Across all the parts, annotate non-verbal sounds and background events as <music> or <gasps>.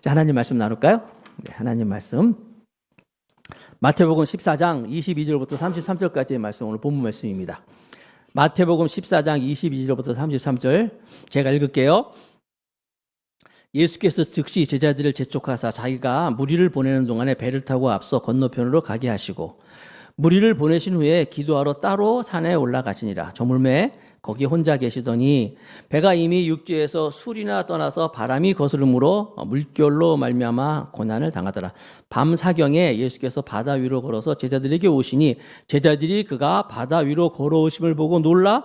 자, 하나님 말씀 나눌까요? 네, 하나님 말씀. 마태복음 14장 22절부터 33절까지의 말씀 오늘 본문 말씀입니다. 마태복음 14장 22절부터 33절 제가 읽을게요. 예수께서 즉시 제자들을 재촉하사 자기가 무리를 보내는 동안에 배를 타고 앞서 건너편으로 가게 하시고 무리를 보내신 후에 기도하러 따로 산에 올라가시니라. 저물매 거기 혼자 계시더니 배가 이미 육지에서 술이나 떠나서 바람이 거스름으로 물결로 말미암아 고난을 당하더라. 밤 사경에 예수께서 바다 위로 걸어서 제자들에게 오시니 제자들이 그가 바다 위로 걸어오심을 보고 놀라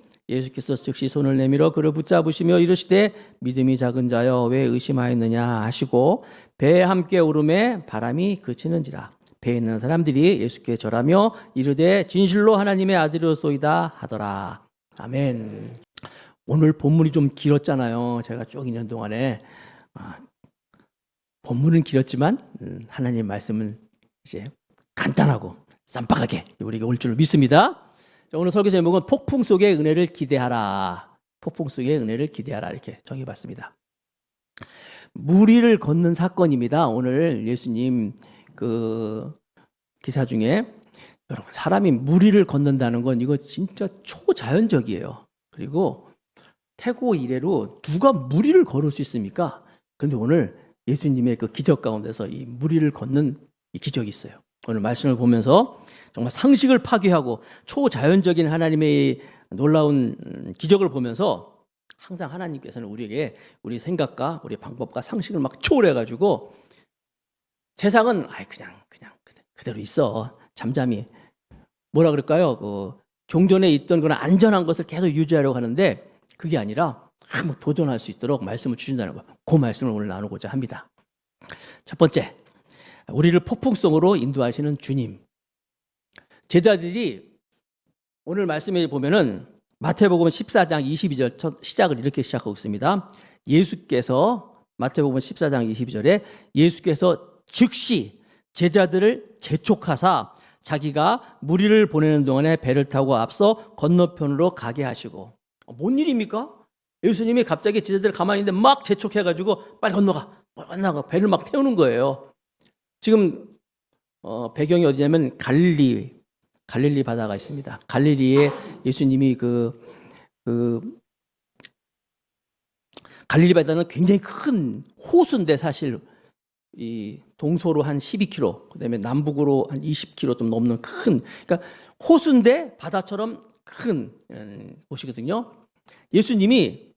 예수께서 즉시 손을 내밀어 그를 붙잡으시며 이르시되 믿음이 작은 자여 왜 의심하였느냐 하시고 배에 함께 오름에 바람이 그치는지라. 배에 있는 사람들이 예수께 절하며 이르되 진실로 하나님의 아들이소이다 하더라. 아멘. 오늘 본문이 좀 길었잖아요. 제가 쭉 2년 동안에. 아, 본문은 길었지만 음, 하나님 말씀은 이제 간단하고 쌈박하게 우리가 올줄 믿습니다. 자, 오늘 설교 제목은 폭풍 속의 은혜를 기대하라. 폭풍 속의 은혜를 기대하라 이렇게 정해봤습니다. 무리를 걷는 사건입니다. 오늘 예수님 그 기사 중에 여러분 사람이 무리를 걷는다는 건 이거 진짜 초자연적이에요. 그리고 태고 이래로 누가 무리를 걸을 수 있습니까? 그런데 오늘 예수님의 그 기적 가운데서 이 무리를 걷는 이 기적이 있어요. 오늘 말씀을 보면서 정말 상식을 파괴하고 초자연적인 하나님의 놀라운 음, 기적을 보면서 항상 하나님께서는 우리에게 우리 생각과 우리 방법과 상식을 막 초월해가지고 세상은 아이 그냥 그냥 그대로 있어 잠잠히 뭐라 그럴까요? 그 종전에 있던 그런 안전한 것을 계속 유지하려고 하는데 그게 아니라 한번 도전할 수 있도록 말씀을 주신다는 거. 그 말씀을 오늘 나누고자 합니다. 첫 번째, 우리를 폭풍성으로 인도하시는 주님. 제자들이 오늘 말씀에 보면은 마태복음 14장 22절 첫 시작을 이렇게 시작하고 있습니다. 예수께서 마태복음 14장 22절에 예수께서 즉시 제자들을 재촉하사 자기가 무리를 보내는 동안에 배를 타고 앞서 건너편으로 가게 하시고 뭔 일입니까? 예수님이 갑자기 제자들 가만히 있는데 막 재촉해가지고 빨리 건너가, 빨리 건너가 배를 막 태우는 거예요. 지금 어, 배경이 어디냐면 갈릴리 갈릴리 바다가 있습니다. 갈릴리에 예수님이 그, 그 갈릴리 바다는 굉장히 큰 호수인데 사실 이 동서로 한 12km, 그다음에 남북으로 한 20km 좀 넘는 큰 그러니까 호수인데 바다처럼 큰 음, 곳이거든요. 예수님이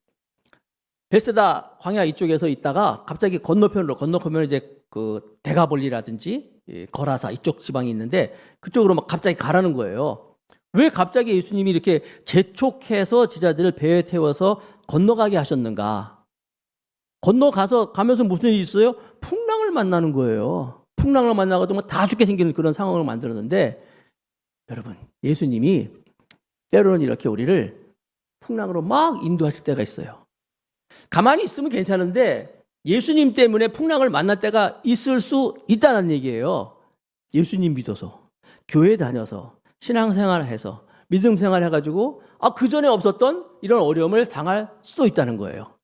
베세다 광야 이쪽에서 있다가 갑자기 건너편으로 건너편에 이제 그 대가볼리라든지 이 거라사 이쪽 지방이 있는데 그쪽으로 막 갑자기 가라는 거예요. 왜 갑자기 예수님이 이렇게 재촉해서 제자들을 배에 태워서 건너가게 하셨는가? 건너가서 가면서 무슨 일이 있어요? 풍랑을 만나는 거예요. 풍랑을 만나가지고 다 죽게 생기는 그런 상황을 만들었는데 여러분 예수님이 때로는 이렇게 우리를 풍랑으로 막 인도하실 때가 있어요. 가만히 있으면 괜찮은데 예수님 때문에 풍랑을 만날 때가 있을 수 있다는 얘기예요. 예수님 믿어서 교회 다녀서 신앙생활을 해서 믿음 생활 해가지고 아 그 전에 없었던 이런 어려움을 당할 수도 있다는 거예요.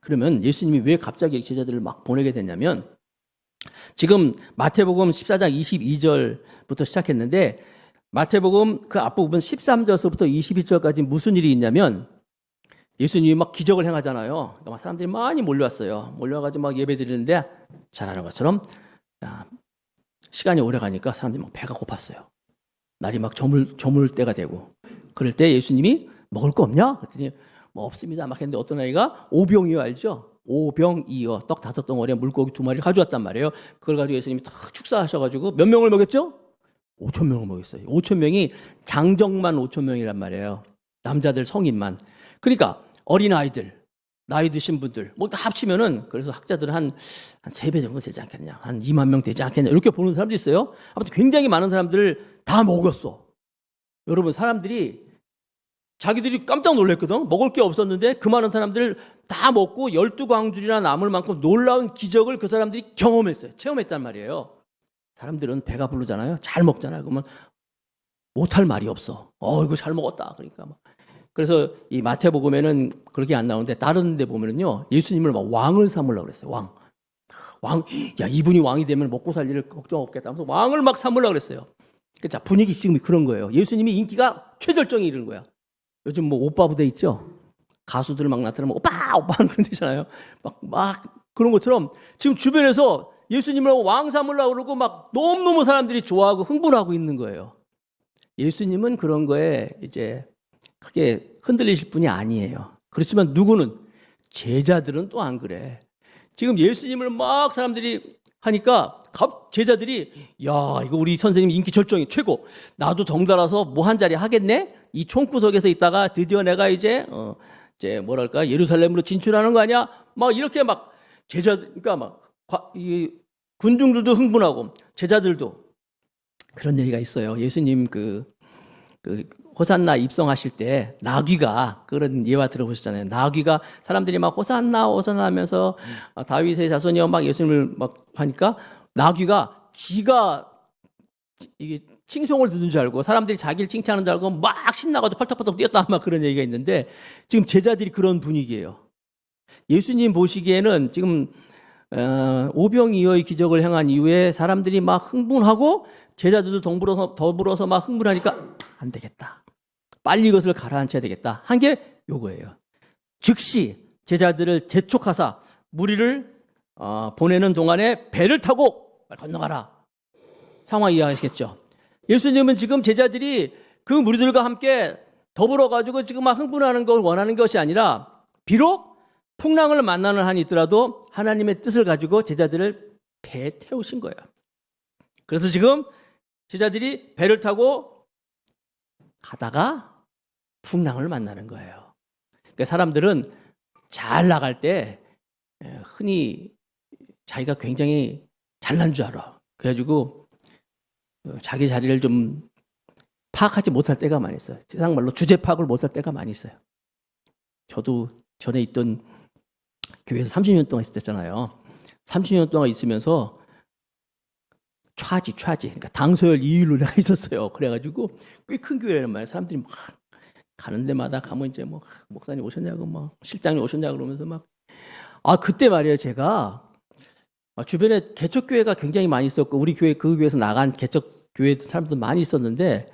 그러면 예수님이 왜 갑자기 제자들을 막 보내게 됐냐면 지금 마태복음 14장 22절부터 시작했는데 마태복음 그 앞부분 13절서부터 22절까지 무슨 일이 있냐면 예수님이 막 기적을 행하잖아요. 그러니까 막 사람들이 많이 몰려왔어요. 몰려가지고 막 예배 드리는데 잘하는 것처럼 야, 시간이 오래 가니까 사람들이 막 배가 고팠어요. 날이 막 저물 저물 때가 되고 그럴 때 예수님이 먹을 거 없냐? 그랬더니 뭐 없습니다. 막 했는데 어떤 아이가 오병이어 알죠? 오병이어 떡 다섯 덩어리에 물고기 두 마리 가져왔단 말이에요. 그걸 가지고 예수님이 딱 축사하셔가지고 몇 명을 먹였죠? 5천 명을 먹였어요. 5천 명이 장정만 5천 명이란 말이에요. 남자들 성인만. 그러니까 어린 아이들, 나이 드신 분들 뭐 다 합치면은 그래서 학자들은 한한세 배 정도 되지 않겠냐, 한 2만 명 되지 않겠냐 이렇게 보는 사람도 있어요. 아무튼 굉장히 많은 사람들을 다 먹였어. 여러분 사람들이 자기들이 깜짝 놀랐거든. 먹을 게 없었는데 그 많은 사람들 다 먹고 열두 광줄이나 남을 만큼 놀라운 기적을 그 사람들이 경험했어요. 체험했단 말이에요. 사람들은 배가 부르잖아요. 잘 먹잖아요. 그러면 못할 말이 없어. 어, 이거 잘 먹었다. 그러니까 막. 그래서 이 마태복음에는 그렇게 안 나오는데 다른 데 보면은요. 예수님을 막 왕을 삼으려고 그랬어요. 왕. 왕, 야, 이분이 왕이 되면 먹고 살 일을 걱정 없겠다 하면서 왕을 막 삼으려고 그랬어요. 그 자, 분위기 지금 그런 거예요. 예수님이 인기가 최절정에 이르는 거야. 요즘 뭐 오빠 부대 있죠? 가수들 막 나타나면 오빠! 오빠 하는 그런 데잖아요. 막, 막 그런 것처럼 지금 주변에서 예수님을 왕 삼으려고 그러고 막 너무너무 사람들이 좋아하고 흥분하고 있는 거예요. 예수님은 그런 거에 이제 크게 흔들리실 분이 아니에요. 그렇지만 누구는 제자들은 또 안 그래. 지금 예수님을 막 사람들이 하니까 갑- 제자들이 야 이거 우리 선생님 인기 절정이 최고. 나도 덩달아서 뭐 한 자리 하겠네. 이 총구석에서 있다가 드디어 내가 이제 어 이제 뭐랄까 예루살렘으로 진출하는 거 아니야? 막 이렇게 막 제자 그러니까 막이 군중들도 흥분하고 제자들도 그런 얘기가 있어요. 예수님 그, 그 호산나 입성하실 때 나귀가 그런 예화 들어보셨잖아요. 나귀가 사람들이 막 호산나 호산나 하면서 아, 다윗의 자손이여 막 예수님을 막 하니까 나귀가 지가 이게 칭송을 듣는 줄 알고 사람들이 자기를 칭찬하는 줄 알고 막 신나가지고 펄떡펄떡 뛰었다 막 그런 얘기가 있는데 지금 제자들이 그런 분위기예요. 예수님 보시기에는 지금 어, 오병이어의 기적을 행한 이후에 사람들이 막 흥분하고 제자들도 더불어서, 더불어서 막 흥분하니까 안 되겠다. 빨리 이것을 가라앉혀야 되겠다. 한 게 요거예요. 즉시 제자들을 재촉하사 무리를 어, 보내는 동안에 배를 타고 건너가라. 상황 이해하시겠죠? 예수님은 지금 제자들이 그 무리들과 함께 더불어 가지고 지금 막 흥분하는 걸 원하는 것이 아니라 비록 풍랑을 만나는 한이 있더라도 하나님의 뜻을 가지고 제자들을 배에 태우신 거예요. 그래서 지금 제자들이 배를 타고 가다가 풍랑을 만나는 거예요. 그러니까 사람들은 잘 나갈 때 에, 흔히 자기가 굉장히 잘난 줄 알아. 그래가지고 어, 자기 자리를 좀 파악하지 못할 때가 많이 있어요. 세상 말로 주제 파악을 못할 때가 많이 있어요. 저도 전에 있던 교회에서 30년 동안 있었잖아요. 30년 동안 있으면서 차지 차지 그러니까 당소열 2일로 내가 <laughs> 있었어요. 그래가지고 꽤 큰 교회란 말이에요. 사람들이 막 가는 데마다 가면 이제 뭐 목사님 오셨냐고 막 실장님 오셨냐고 그러면서 막 아 그때 말이에요 제가. 아, 주변에 개척 교회가 굉장히 많이 있었고 우리 교회 그 교회에서 나간 개척 교회 사람들 많이 있었는데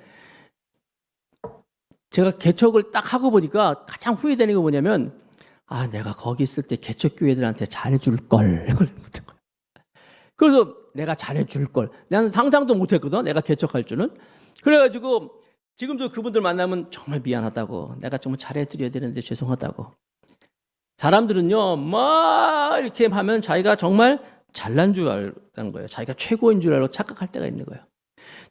제가 개척을 딱 하고 보니까 가장 후회되는 게 뭐냐면 아 내가 거기 있을 때 개척 교회들한테 잘해줄 걸. <laughs> 그래서 내가 잘해줄 걸. 나는 상상도 못했거든 내가 개척할 줄은. 그래가지고 지금도 그분들 만나면 정말 미안하다고 내가 정말 잘해드려야 되는데 죄송하다고 사람들은요 막 이렇게 하면 자기가 정말 잘난 줄 알다는 거예요 자기가 최고인 줄 알고 착각할 때가 있는 거예요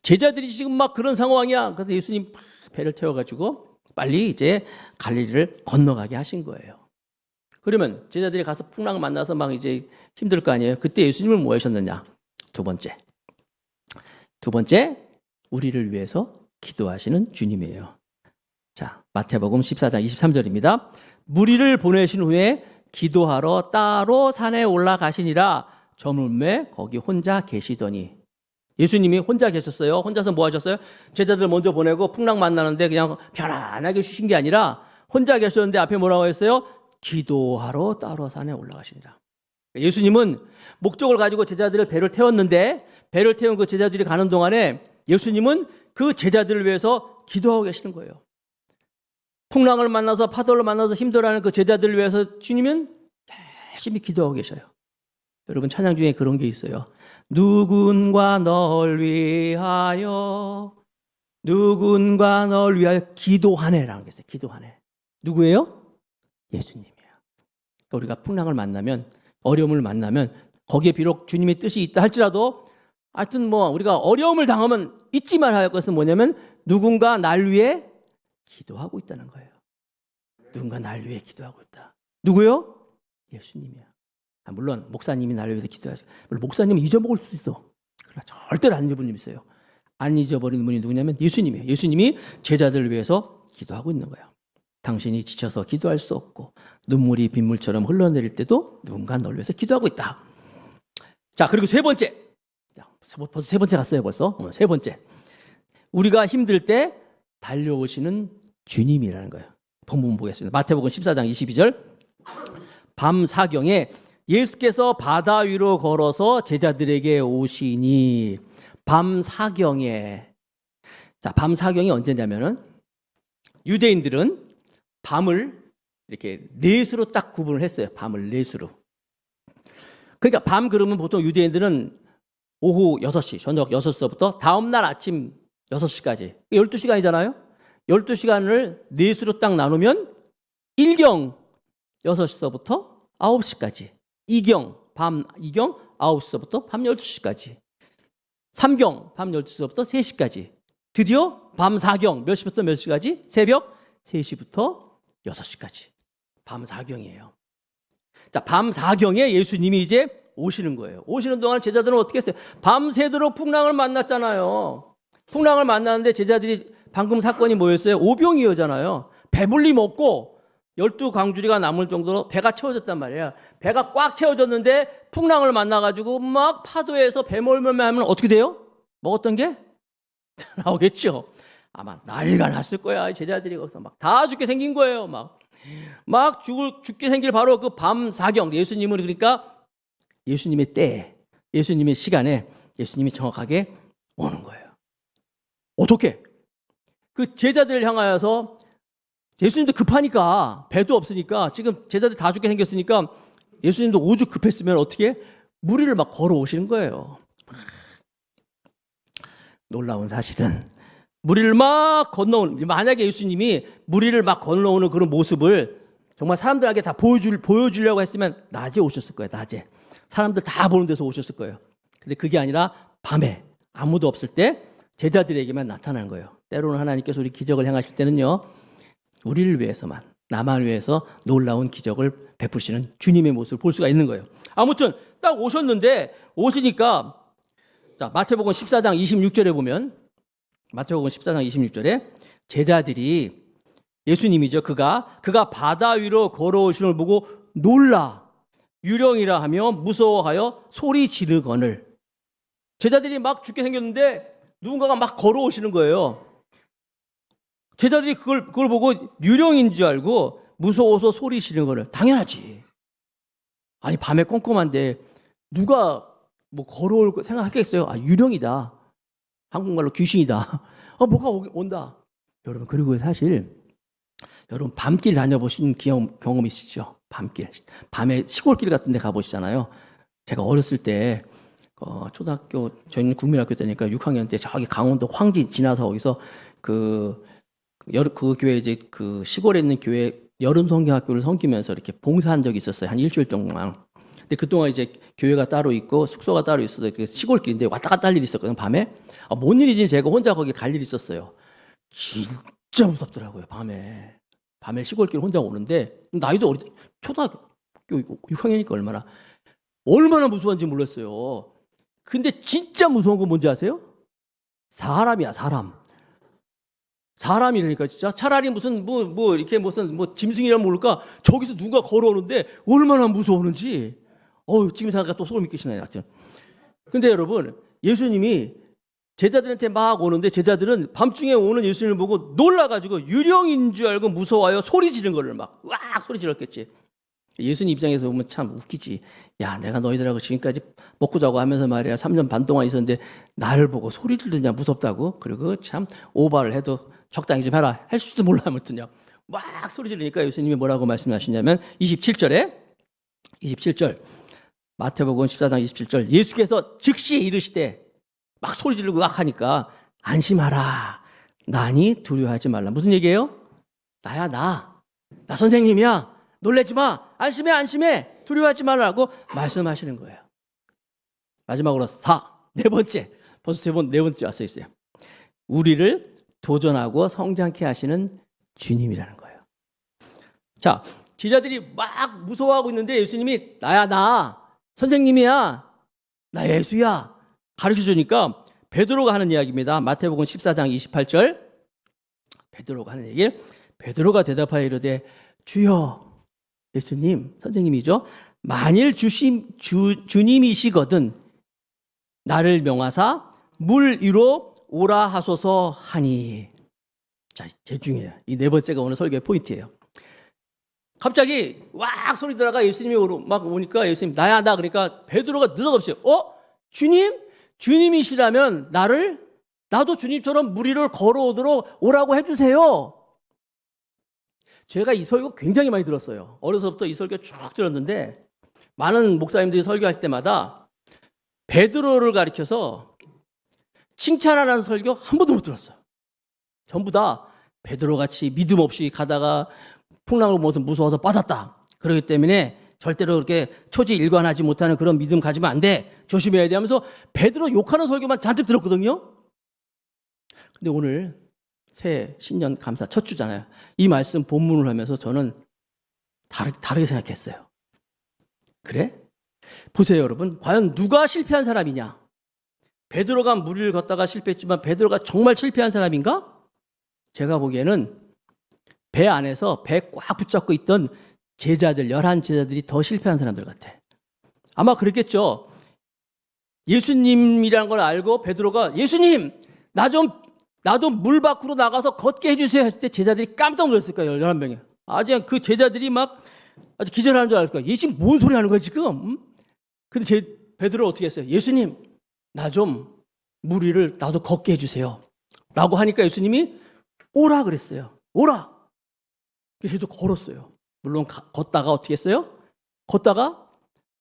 제자들이 지금 막 그런 상황이야 그래서 예수님 막 배를 태워가지고 빨리 이제 갈릴리를 건너가게 하신 거예요 그러면 제자들이 가서 풍랑 만나서 막 이제 힘들 거 아니에요. 그때 예수님은 뭐 하셨느냐? 두 번째. 두 번째, 우리를 위해서 기도하시는 주님이에요. 자, 마태복음 14장 23절입니다. 무리를 보내신 후에 기도하러 따로 산에 올라가시니라 저물매 거기 혼자 계시더니 예수님이 혼자 계셨어요. 혼자서 뭐 하셨어요? 제자들 먼저 보내고 풍랑 만나는데 그냥 편안하게 쉬신 게 아니라 혼자 계셨는데 앞에 뭐라고 했어요? 기도하러 따로 산에 올라가시니라. 예수님은 목적을 가지고 제자들을 배를 태웠는데 배를 태운 그 제자들이 가는 동안에 예수님은 그 제자들을 위해서 기도하고 계시는 거예요. 풍랑을 만나서 파도를 만나서 힘들어하는 그 제자들을 위해서 주님은 열심히 기도하고 계셔요. 여러분 찬양 중에 그런 게 있어요. 누군가 널 위하여 누군가 널 위하여 기도하네라는 게 있어요. 기도하네. 누구예요? 예수님이에요. 그러니까 우리가 풍랑을 만나면 어려움을 만나면 거기에 비록 주님의 뜻이 있다 할지라도 하여튼 뭐 우리가 어려움을 당하면 잊지 말아야 할 것은 뭐냐면 누군가 날 위해 기도하고 있다는 거예요. 누군가 날 위해 기도하고 있다. 누구요? 예수님이야. 아, 물론 목사님이 나를 위해서 기도하죠. 물론 목사님은 잊어먹을 수 있어. 그러나 절대로 안 잊어버리는 분이 있어요. 안 잊어버리는 분이 누구냐면 예수님이에요. 예수님이 제자들을 위해서 기도하고 있는 거예요. 당신이 지쳐서 기도할 수 없고 눈물이 빗물처럼 흘러내릴 때도 누군가 널 위해서 기도하고 있다. 자, 그리고 세 번째. 자, 벌써 세 번째 갔어요, 벌써. 어, 세 번째. 우리가 힘들 때 달려오시는 주님이라는 거예요. 본문 보겠습니다. 마태복음 14장 22절. 밤 사경에 예수께서 바다 위로 걸어서 제자들에게 오시니 밤 사경에 자, 밤 사경이 언제냐면은 유대인들은 밤을 이렇게 넷으로 딱 구분을 했어요. 밤을 넷으로. 그러니까 밤 그러면 보통 유대인들은 오후 6시, 저녁 6시부터 다음날 아침 6시까지. 12시간이잖아요? 12시간을 넷으로 딱 나누면 1경 6시서부터 9시까지. 2경, 밤 2경 9시서부터 밤 12시까지. 3경, 밤 12시서부터 3시까지. 드디어 밤 4경, 몇 시부터 몇 시까지? 새벽 3시부터 6시까지. 밤 4경이에요. 자, 밤 4경에 예수님이 이제 오시는 거예요. 오시는 동안 제자들은 어떻게 했어요? 밤새도록 풍랑을 만났잖아요. 풍랑을 만났는데 제자들이 방금 사건이 뭐였어요? 오병이어잖아요. 배불리 먹고 열두 광주리가 남을 정도로 배가 채워졌단 말이에요. 배가 꽉 채워졌는데 풍랑을 만나가지고 막 파도에서 배멀멀 하면 어떻게 돼요? 먹었던 게 <laughs> 나오겠죠. 아마 난리가 났을 거야. 제자들이 거기서 막 다 죽게 생긴 거예요. 막. 막 죽을, 죽게 생길 바로 그 밤 사경. 예수님은 그러니까 예수님의 때, 예수님의 시간에 예수님이 정확하게 오는 거예요. 어떻게? 그 제자들을 향하여서 예수님도 급하니까 배도 없으니까 지금 제자들 다 죽게 생겼으니까 예수님도 오죽 급했으면 어떻게 무리를 막 걸어 오시는 거예요. 놀라운 사실은 무리를 막 건너오는 만약에 예수님이 무리를 막 건너오는 그런 모습을 정말 사람들에게 다 보여줄 보여주려고 했으면 낮에 오셨을 거예요. 낮에 사람들 다 보는 데서 오셨을 거예요. 근데 그게 아니라 밤에 아무도 없을 때 제자들에게만 나타나는 거예요. 때로는 하나님께서 우리 기적을 행하실 때는요, 우리를 위해서만 나만 위해서 놀라운 기적을 베푸시는 주님의 모습을 볼 수가 있는 거예요. 아무튼 딱 오셨는데 오시니까 자 마태복음 14장 26절에 보면 마태복음 14장 26절에 제자들이 예수님이죠. 그가 그가 바다 위로 걸어오시는 걸 보고 놀라 유령이라 하며 무서워하여 소리 지르거늘 제자들이 막 죽게 생겼는데 누군가가 막 걸어오시는 거예요. 제자들이 그걸 그걸 보고 유령인 줄 알고 무서워서 소리 지르거늘 당연하지. 아니 밤에 꼼꼼한데 누가 뭐 걸어올 거 생각하겠어요? 아 유령이다. 한국말로 귀신이다. <laughs> 어, 뭐가 오- 온다. 여러분, 그리고 사실, 여러분, 밤길 다녀보신 경험, 경험 있으시죠? 밤길. 밤에 시골길 같은 데 가보시잖아요. 제가 어렸을 때, 어, 초등학교, 저희는 국민학교 때니까 6학년 때 저기 강원도 황진 지나서 거기서 그, 여, 그 교회 이제 그 시골에 있는 교회 여름 성경학교를 섬기면서 이렇게 봉사한 적이 있었어요. 한 일주일 동안. 근데 그동안 이제 교회가 따로 있고 숙소가 따로 있어서 시골길인데 왔다 갔다 할 일이 있었거든요, 밤에. 아, 뭔 일이지 제가 혼자 거기 갈 일이 있었어요. 진짜 무섭더라고요, 밤에. 밤에 시골길 혼자 오는데, 나이도 어리, 초등학교 6학년이니까 얼마나, 얼마나 무서운지 몰랐어요. 근데 진짜 무서운 건 뭔지 아세요? 사람이야, 사람. 사람이라니까 진짜 차라리 무슨 뭐뭐 이렇게 무슨 뭐 짐승이라면 모를까 저기서 누가 걸어오는데 얼마나 무서우는지 어우 지금 생각하니까 또 소름이 끼치네 하여튼 근데 여러분 예수님이 제자들한테 막 오는데 제자들은 밤중에 오는 예수님을 보고 놀라가지고 유령인 줄 알고 무서워요 소리 지른 거를 막 으악 소리 질렀겠지. 예수님 입장에서 보면 참 웃기지. 야 내가 너희들하고 지금까지 먹고 자고 하면서 말이야 3년 반 동안 있었는데 나를 보고 소리 지르냐 무섭다고? 그리고 참 오바를 해도 적당히 좀 해라. 할 수도 몰라. 아무튼요. 막 소리 지르니까 예수님이 뭐라고 말씀하시냐면 27절에 27절. 마태복음 14장 27절. 예수께서 즉시 이르시되 막 소리 지르고 막 하니까 안심하라. 나니 두려워하지 말라. 무슨 얘기예요? 나야 나. 나 선생님이야. 놀래지 마. 안심해 안심해. 두려워하지 말라고 말씀하시는 거예요. 마지막으로 4. 네 번째. 벌써 세 번 네 번째 왔어 있어요. 우리를 도전하고 성장케 하시는 주님이라는 거예요. 자 제자들이 막 무서워하고 있는데 예수님이 나야 나. 선생님이야. 나 예수야 가르쳐 주니까 베드로가 하는 이야기입니다. 마태복음 14장 28절 베드로가 하는 얘기. 베드로가 대답하여 이르되 주여 예수님 선생님이죠. 만일 주심 주 주님이시거든 나를 명하사 물 위로 오라 하소서 하니. 자, 제일 중요해요. 이 네 번째가 오늘 설교의 포인트예요. 갑자기 왁 소리 들어가 예수님이 막 오니까 예수님 나야 나 그러니까 베드로가 느닷없이 어 주님 주님이시라면 나를 나도 주님처럼 물 위를 걸어오도록 오라고 해주세요. 제가 이 설교 굉장히 많이 들었어요. 어려서부터 이 설교 쭉 들었는데 많은 목사님들이 설교하실 때마다 베드로를 가리켜서 칭찬하라는 설교 한 번도 못 들었어요. 전부 다 베드로 같이 믿음 없이 가다가 풍랑을 보면서 무서워서 빠졌다. 그렇기 때문에 절대로 그렇게 초지 일관하지 못하는 그런 믿음 가지면 안 돼. 조심해야 돼 하면서 베드로 욕하는 설교만 잔뜩 들었거든요. 근데 오늘 새 신년 감사 첫 주잖아요. 이 말씀 본문을 하면서 저는 다르, 다르게 생각했어요. 그래? 보세요, 여러분. 과연 누가 실패한 사람이냐? 베드로가 무리를 걷다가 실패했지만 베드로가 정말 실패한 사람인가? 제가 보기에는 배 안에서 배 꽉 붙잡고 있던 제자들, 열한 제자들이 더 실패한 사람들 같아. 아마 그랬겠죠. 예수님이라는 걸 알고 베드로가 예수님, 나 좀, 나도 물 밖으로 나가서 걷게 해주세요 했을 때 제자들이 깜짝 놀랐을 거예요, 11명이. 아주 그 제자들이 막 아주 기절하는 줄 알았을. 얘 지금 뭔 소리 하는 거야, 지금? 음? 근데 제, 베드로 어떻게 했어요? 예수님, 나 좀 물 위를 나도 걷게 해주세요. 라고 하니까 예수님이 오라 그랬어요. 오라! 얘도 걸었어요. 물론 가- 걷다가 어떻게 했어요? 걷다가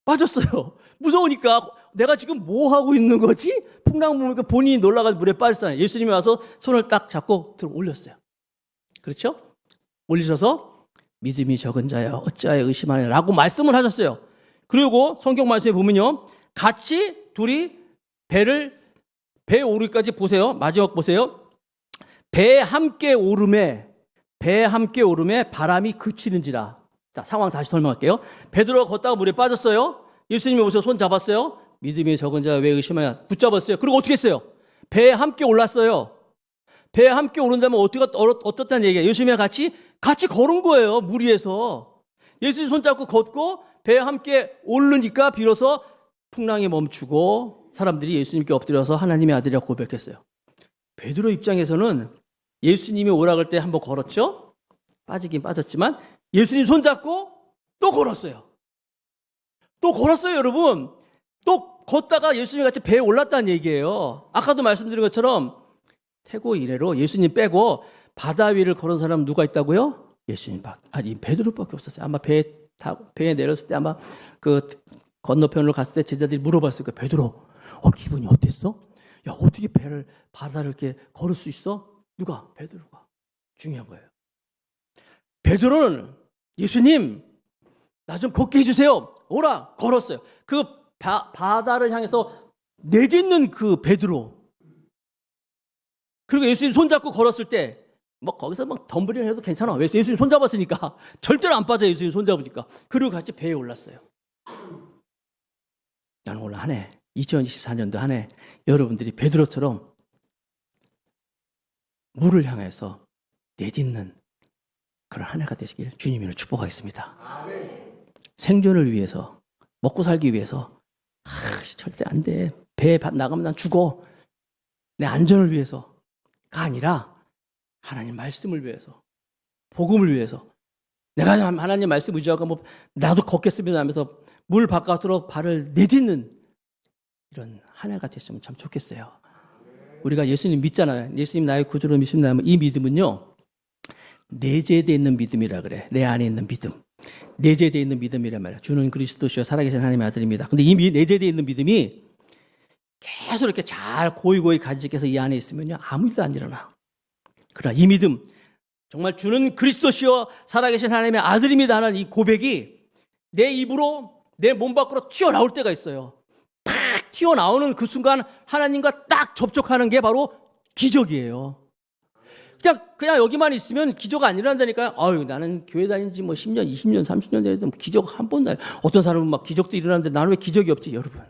빠졌어요. <laughs> 무서우니까 내가 지금 뭐 하고 있는 거지? 풍랑 보니까 본인이 놀라가 물에 빠졌잖아요. 예수님이 와서 손을 딱 잡고 들어 올렸어요. 그렇죠? 올리셔서 믿음이 적은 자여 어찌하여 의심하느라고 말씀을 하셨어요. 그리고 성경 말씀에 보면요. 같이 둘이 배를 배 오르기까지 보세요. 마지막 보세요. 배 함께 오름에 배 함께 오름에 바람이 그치는지라. 자, 상황 다시 설명할게요. 베드로가 걷다가 물에 빠졌어요. 예수님이 오셔서 손 잡았어요. 믿음이 적은 자 왜 의심하냐? 붙잡았어요. 그리고 어떻게 했어요? 배에 함께 올랐어요. 배에 함께 오른다면 어떻게 어떻다는 얘기예요? 예수님이랑 같이 같이 걸은 거예요. 물 위에서. 예수님 손잡고 걷고 배에 함께 오르니까 비로소 풍랑이 멈추고 사람들이 예수님께 엎드려서 하나님의 아들이라고 고백했어요. 베드로 입장에서는 예수님이 오라 그럴 때 한번 걸었죠? 빠지긴 빠졌지만 예수님 손잡고 또 걸었어요. 또 걸었어요, 여러분. 또 걷다가 예수님 같이 배에 올랐다는 얘기예요. 아까도 말씀드린 것처럼 태고 이래로 예수님 빼고 바다 위를 걸은 사람 누가 있다고요? 예수님 밖 아니 베드로밖에 없었어요. 아마 배에 타 배에 내렸을 때 아마 그 건너편으로 갔을 때 제자들이 물어봤을 거예요. 베드로, 어 기분이 어땠어? 야 어떻게 배를 바다를 이렇게 걸을 수 있어? 누가? 베드로가 중요한 거예요. 베드로는 예수님 나 좀 걷게 해주세요. 오라 걸었어요. 그 바, 바다를 향해서 내딛는 그 베드로. 그리고 예수님 손잡고 걸었을 때 뭐 거기서 막 덤블링 해도 괜찮아. 왜 예수님 손잡았으니까 <laughs> 절대로 안 빠져 예수님 손잡으니까. 그리고 같이 배에 올랐어요. 나는 오늘 한 해 2024년도 한 해 여러분들이 베드로처럼 물을 향해서 내딛는 그런 한 해가 되시길 주님으로 축복하겠습니다. 생존을 위해서 먹고 살기 위해서 아, 절대 안 돼. 바- 나가면 난 죽어. 내 안전을 위해서가 아니라 하나님 말씀을 위해서 복음을 위해서 내가 하나님 말씀 의지하고 뭐 나도 걷겠습니다 하면서 물 바깥으로 발을 내딛는 이런 한 해가 됐으면 참 좋겠어요. 우리가 예수님 믿잖아요. 예수님 나의 구주로 믿습니다면 이 믿음은요. 내재되어 있는 믿음이라 그래. 내 안에 있는 믿음. 내재되어 있는 믿음이란 말이야. 주는 그리스도시요 살아계신 하나님의 아들입니다. 근데 이 미- 내재되어 있는 믿음이 계속 이렇게 잘 고이고이 간직해서 이 안에 있으면요. 아무 일도 안 일어나. 그러나 이 믿음, 정말 주는 그리스도시요 살아계신 하나님의 아들입니다 하는 이 고백이 내 입으로 내 몸 밖으로 튀어나올 때가 있어요. 팍 튀어나오는 그 순간 하나님과 딱 접촉하는 게 바로 기적이에요. 그냥 그냥 여기만 있으면 기적 안 일어난다니까요. 아유 나는 교회 다닌 지뭐 10년, 20년, 30년 돼도 기적 한 번도 안 어떤 사람은 막 기적도 일어나는데 나는 왜 기적이 없지, 여러분?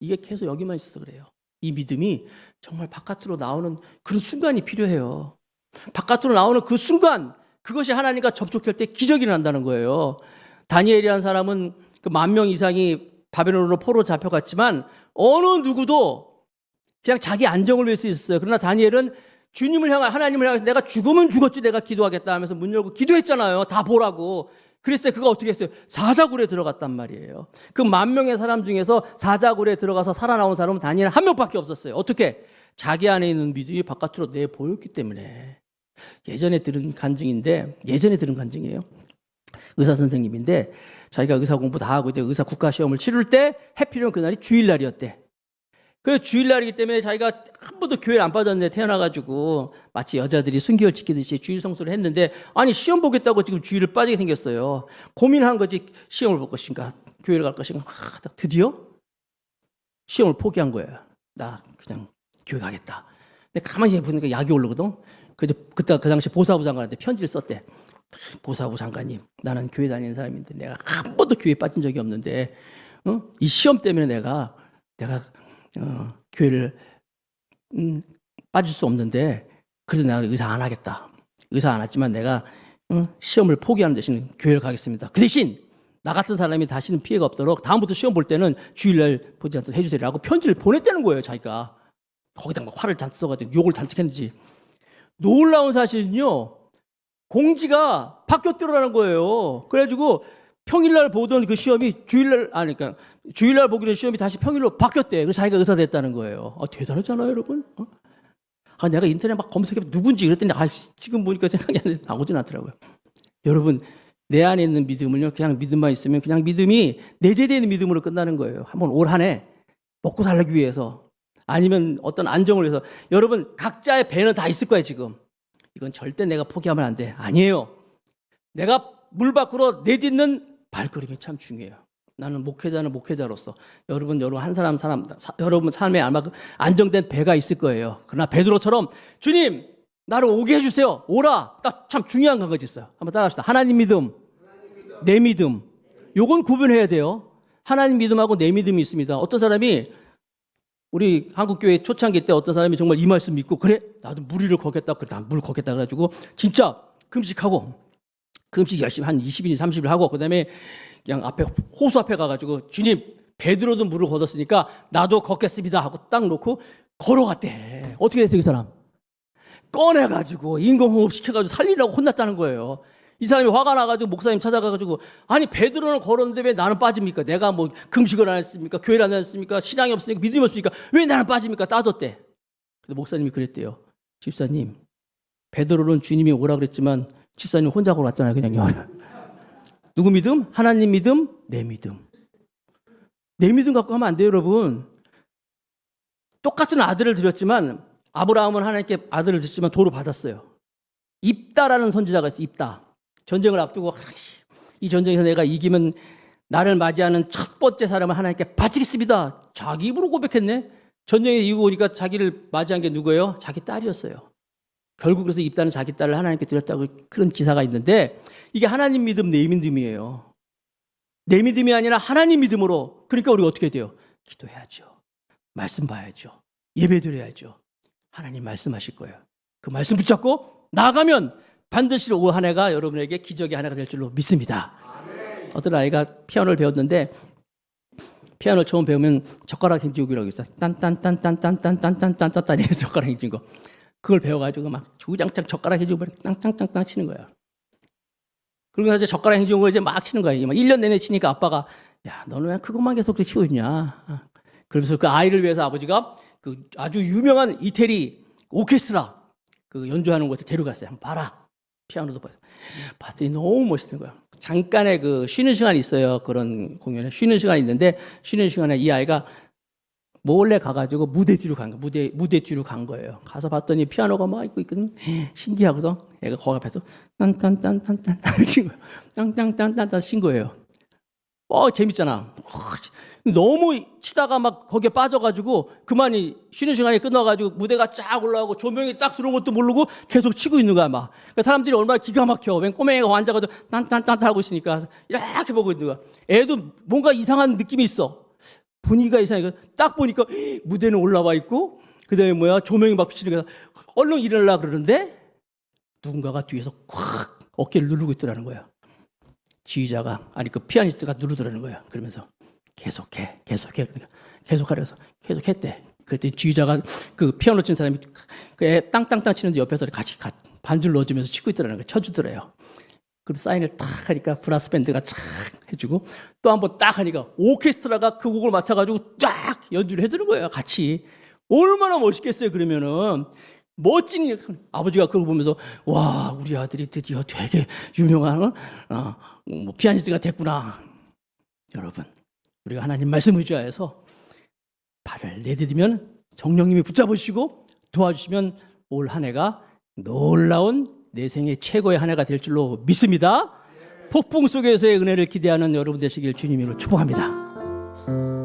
이게 계속 여기만 있어서 그래요. 이 믿음이 정말 바깥으로 나오는 그런 순간이 필요해요. 바깥으로 나오는 그 순간 그것이 하나님과 접촉할 때 기적이 난다는 거예요. 다니엘이라는 사람은 그 만 명 이상이 바벨론으로 포로 잡혀갔지만 어느 누구도 그냥 자기 안정을 위해서 있었어요. 그러나 다니엘은 주님을 향한 하나님을 향해서 내가 죽으면 죽었지 내가 기도하겠다 하면서 문 열고 기도했잖아요. 다 보라고. 그랬어요. 그가 어떻게 했어요? 사자굴에 들어갔단 말이에요. 그 만 명의 사람 중에서 사자굴에 들어가서 살아나온 사람은 다니엘 한 명밖에 없었어요. 어떻게? 자기 안에 있는 믿음이 바깥으로 내 보였기 때문에. 예전에 들은 간증인데 예전에 들은 간증이에요. 의사 선생님인데 자기가 의사 공부 다 하고 이제 의사 국가 시험을 치를 때 해피령 그날이 주일날이었대. 그래서 주일날이기 때문에 자기가 한 번도 교회를 안 빠졌는데 태어나가지고 마치 여자들이 순결 지키듯이 주일 성수를 했는데 아니 시험 보겠다고 지금 주일을 빠지게 생겼어요. 고민한 거지 시험을 볼 것인가 교회를 갈 것인가 아, 드디어 시험을 포기한 거예요. 나 그냥 교회 가겠다. 근데 가만히 보니까 약이 오르거든. 그때 그 당시 보사부 장관한테 편지를 썼대. 보사부 장관님, 나는 교회 다니는 사람인데 내가 한 번도 교회 빠진 적이 없는데, 어? 이 시험 때문에 내가 내가 어, 교회를 음, 빠질 수 없는데, 그래서 내가 의사 안 하겠다. 의사 안 했지만 내가 어, 시험을 포기하는 대신 교회를 가겠습니다. 그 대신 나 같은 사람이 다시는 피해가 없도록 다음부터 시험 볼 때는 주일날 보지 않도록 해주세요라고 편지를 보냈다는 거예요, 자기가. 거기다 막 화를 잔뜩 써가지고 욕을 잔뜩 했는지. 놀라운 사실은요, 공지가 바뀌었더라는 거예요. 그래가지고 평일날 보던 그 시험이 주일날, 아니, 그러니까 주일날 보기로 시험이 다시 평일로 바뀌었대. 그래서 자기가 의사 됐다는 거예요. 아, 대단하잖아요, 여러분. 어? 아, 내가 인터넷 막 검색해 누군지 그랬더니, 아, 지금 보니까 생각이 안 나오진 않더라고요. 여러분, 내 안에 있는 믿음을요, 그냥 믿음만 있으면 그냥 믿음이 내재되는 믿음으로 끝나는 거예요. 한번 올 한 해 먹고 살기 위해서 아니면 어떤 안정을 위해서 여러분 각자의 배는 다 있을 거예요 지금 이건 절대 내가 포기하면 안 돼. 아니에요. 내가 물 밖으로 내딛는 발걸음이 참 중요해요. 나는 목회자는 목회자로서 여러분 여러분 한 사람 사람 사, 여러분 삶에 아마 그 안정된 배가 있을 거예요. 그러나 베드로처럼 주님 나를 오게 해주세요. 오라. 딱 참 중요한 건 것이 있어요. 한번 따라합시다. 하나님 믿음 내 믿음. 요건 구분해야 돼요. 하나님 믿음하고 내 믿음이 있습니다. 어떤 사람이 우리 한국교회 초창기 때 어떤 사람이 정말 이 말씀 믿고 그래? 나도 무리를 거겠다. 그래 나물 거겠다. 그래가지고 진짜 금식하고 금식 열심히 한 20일 30일 하고 그다음에 그냥 앞에 호수 앞에 가가지고 주님 베드로도 물을 걷었으니까 나도 걷겠습니다 하고 딱 놓고 걸어갔대. 어떻게 됐어요 이 사람? 꺼내가지고 인공호흡 시켜가지고 살리라고 혼났다는 거예요. 이 사람이 화가 나가지고 목사님 찾아가가지고 아니 베드로는 걸었는데 왜 나는 빠집니까? 내가 뭐 금식을 안 했습니까? 교회를 안 했습니까? 신앙이 없으니까 믿음이 없으니까 왜 나는 빠집니까? 따졌대. 근데 목사님이 그랬대요. 집사님 베드로는 주님이 오라 그랬지만 집사님 혼자 걸었잖아요. 그냥요. <laughs> 누구 믿음? 하나님 믿음? 내 믿음. 내 믿음 갖고 하면 안 돼요, 여러분. 똑같은 아들을 드렸지만 아브라함은 하나님께 아들을 드렸지만 도로 받았어요. 입다라는 선지자가 있어요. 입다. 전쟁을 앞두고 아, 이 전쟁에서 내가 이기면 나를 맞이하는 첫 번째 사람을 하나님께 바치겠습니다. 자기 입으로 고백했네. 전쟁에 이기고 오니까 자기를 맞이한 게 누구예요? 자기 딸이었어요. 결국 그래서 입다는 자기 딸을 하나님께 드렸다고 그런 기사가 있는데 이게 하나님 믿음, 내 믿음이에요. 내 믿음이 아니라 하나님 믿음으로 그러니까 우리가 어떻게 돼요? 기도해야죠. 말씀 봐야죠. 예배 드려야죠. 하나님 말씀하실 거예요. 그 말씀 붙잡고 나가면 반드시 올한 해가 여러분에게 기적의 한 해가 될 줄로 믿습니다. 어떤 아이가 피아노를 배웠는데 피아노 처음 배우면 젓가락 행진곡이라고 있어. 딴딴딴딴딴딴딴딴딴딴 이래서 젓가락 행진곡. 그걸 배워가지고 막 주장창 젓가락 행진곡을 땅땅땅땅 치는 거예요. 그리고 나서 젓가락 행진곡을 이제 막 치는 거예요. 막 1년 내내 치니까 아빠가 야 너는 왜 그것만 계속 치고 있냐. 그러면서 그 아이를 위해서 아버지가 그 아주 유명한 이태리 오케스트라 그 연주하는 곳에 데려갔어요. 한번 봐라. 피아노도 봐요. 봤더니 너무 멋있는 거야. 잠깐의 그 쉬는 시간이 있어요. 그런 공연에 쉬는 시간이 있는데 쉬는 시간에 이 아이가 몰래 가가지고 무대 뒤로 간 거, 무대 무대 뒤로 간 거예요. 가서 봤더니 피아노가 막 있고 있거든. 신기하거든. 얘가 거기 앞에서 딴딴딴딴딴딴 친 거예요. 땅땅딴딴딴 친 거예요. 어 재밌잖아. 너무 치다가 막 거기에 빠져가지고 그만이 쉬는 시간이 끝나가지고 무대가 쫙 올라가고 조명이 딱 들어온 것도 모르고 계속 치고 있는 거야 막. 그러니까 사람들이 얼마나 기가 막혀. 웬 꼬맹이가 앉아가지고 딴딴딴 하고 있으니까 이렇게 보고 있는 거야. 애도 뭔가 이상한 느낌이 있어. 분위기가 이상해. 딱 보니까 <gasps> 무대는 올라와 있고 그다음에 뭐야 조명이 막 거야. 얼른 일어나려 그러는데 누군가가 뒤에서 콱 어깨를 누르고 있더라는 거예요. 지휘자가 아니 그 피아니스트가 누르더라는 거예요. 그러면서 계속해, 계속해, 계속하래서 계속했대. 그랬더니 지휘자가 그 피아노 친 사람이 그애 땅땅땅 치는데 옆에서 같이 가- 반줄 넣어주면서 치고 있더라는 거예요. 쳐주더래요. 그리고 사인을 딱 하니까 브라스 밴드가 쫙 해주고 또 한 번 딱 하니까 오케스트라가 그 곡을 맞춰가지고 쫙 연주를 해주는 거예요. 같이 얼마나 멋있겠어요. 그러면은 멋진 일. 아버지가 그걸 보면서 와 우리 아들이 드디어 되게 유명한 어, 뭐 피아니스트가 됐구나. 여러분 우리가 하나님 말씀 의지하여서 발을 내디디면 정령님이 붙잡으시고 도와주시면 올 한 해가 놀라운 내 생애 최고의 한 해가 될 줄로 믿습니다. 폭풍 속에서의 은혜를 기대하는 여러분 되시길 주님으로 축복합니다.